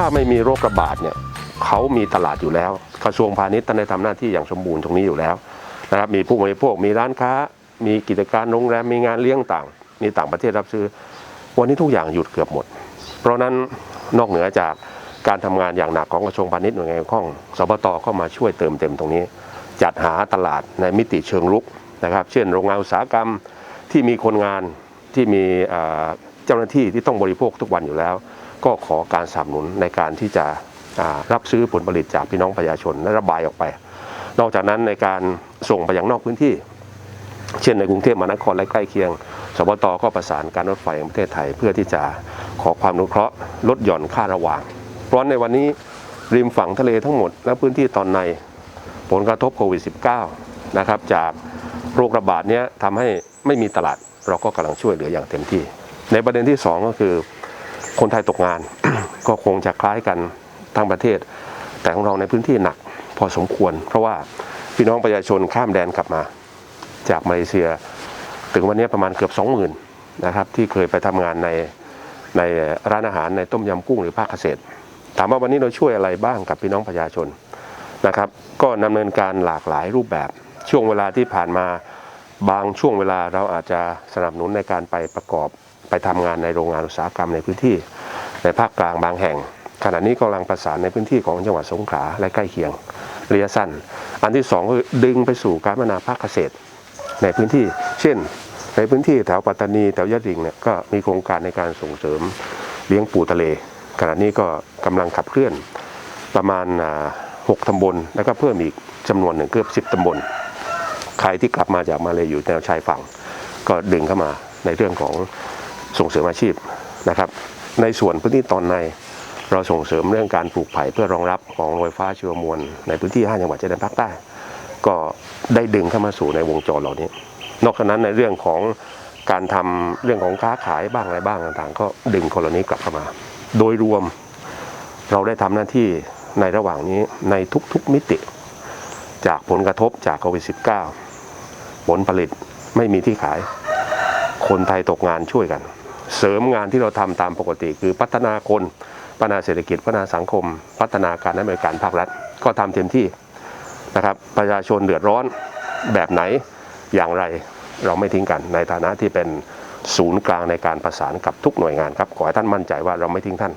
ถ้าไม่มีโรคระบาดเนี่ยเขามีตลาดอยู่แล้ว กระทรวงพาณิชย์ท่านได้ทำหน้าที่อย่างสมบูรณ์ตรงนี้อยู่แล้วนะครับมีผู้บริโภคมีร้านค้า มีกิจการโรงแรมมีงานเลี้ยงต่าง มีต่างประเทศรับซื้อ วันนี้ทุกอย่างหยุดเกือบหมด เพราะนั้นนอกเหนือจากการทำงานอย่างหนักของกระทรวงพาณิชย์หน่วยงานเกี่ยวข้องสปตเข้ามาช่วยเติมเต็มตรงนี้ จัดหาตลาดในมิติเชิงลุกนะครับ เช่น โรงงานอุตสาหกรรมที่มีคนงานที่มีเจ้าหน้าที่ที่ต้องบริโภคทุกวันอยู่แล้ว ก็ขอการสนับสนุนในการที่จะรับซื้อผลผลิตจากพี่น้องประชาชนและระบายออกไป นอกจากนั้นในการส่งไปยังนอกพื้นที่ เช่นในกรุงเทพมหานครและใกล้เคียง สบตก็ประสานการรถไฟแห่งประเทศไทย เพื่อที่จะขอความอนุเคราะห์ลดหย่อนค่าระหว่าง เพราะในวันนี้ริมฝั่งทะเลทั้งหมด และพื้นที่ตอนในผลกระทบโควิด -19 นะครับจากโรคระบาดเนี้ยทำให้ไม่มีตลาดเราก็กำลังช่วยเหลืออย่างเต็มที่ ในประเด็นที่ 2 ก็คือ คนไทยตกงาน ก็คงจะคล้ายกันทั้งประเทศ แต่ของเราในพื้นที่หนักพอสมควร เพราะว่าพี่น้องประชาชนข้ามแดนกลับมา จากมาเลเซีย ถึงวันนี้ประมาณเกือบ 20,000นะครับที่เคยไปทำงานในในร้านอาหารในต้มยำกุ้งหรือภาคเกษตร ถามว่าวันนี้เราช่วยอะไรบ้างกับพี่น้องประชาชนนะครับ ก็ดำเนินการหลากหลายรูปแบบช่วงเวลาที่ผ่านมาบางช่วงเวลาเราอาจจะสนับสนุนในการไปประกอบ ไปทำงานในโรงงานอุตสาหกรรมในพื้นที่ ในภาคกลางบางแห่ง ขณะนี้กำลังประสานในพื้นที่ของจังหวัดสงขลาและใกล้เคียงระยะสั้น อันที่สองคือดึงไปสู่การพัฒนาภาคเกษตร ในพื้นที่ เช่น ในพื้นที่แถวปัตตานีแถวยะดิ่งเนี่ยก็มีโครงการในการส่งเสริมเลี้ยงปูทะเล ขณะนี้ก็กำลังขับเคลื่อนประมาณอ่าหกตำบล แล้วก็เพิ่มอีกจำนวนหนึ่งเกือบสิบตำบล ใครที่กลับมาจากมาเลยอยู่แนวชายฝั่ง ก็ดึงเข้ามาในเรื่องของ ส่งเสริมอาชีพนะครับ ในส่วนพื้นที่ตอนในเราส่งเสริมเรื่องการปลูกไผ่เพื่อรองรับของโรงไฟฟ้าชีวมวลในพื้นที่ 5 จังหวัดชายแดนภาคใต้ ก็ได้ดึงเข้ามาสู่ในวงจรเหล่านี้ นอกจากนั้นในเรื่องของการทำเรื่องของค้าขายบ้างอะไรบ้างต่างๆ ก็ดึงคนเหล่านี้กลับเข้ามา โดยรวมเราได้ทำหน้าที่ในระหว่างนี้ในทุกๆมิติ จากผลกระทบจากโควิด -19 ผลผลิตไม่มีที่ขาย คนไทยตกงานช่วยกัน เสริมงานที่เราทำตามปกติ คือพัฒนาคน พัฒนาเศรษฐกิจ พัฒนาสังคม พัฒนาการดำเนินการภาครัฐ ก็ทำเต็มที่นะครับ ประชาชนเดือดร้อนแบบไหนอย่างไรเราไม่ทิ้งกันในฐานะที่เป็นศูนย์กลางในการประสานกับทุกหน่วยงานครับ ขอให้ท่านมั่นใจว่าเราไม่ทิ้งท่าน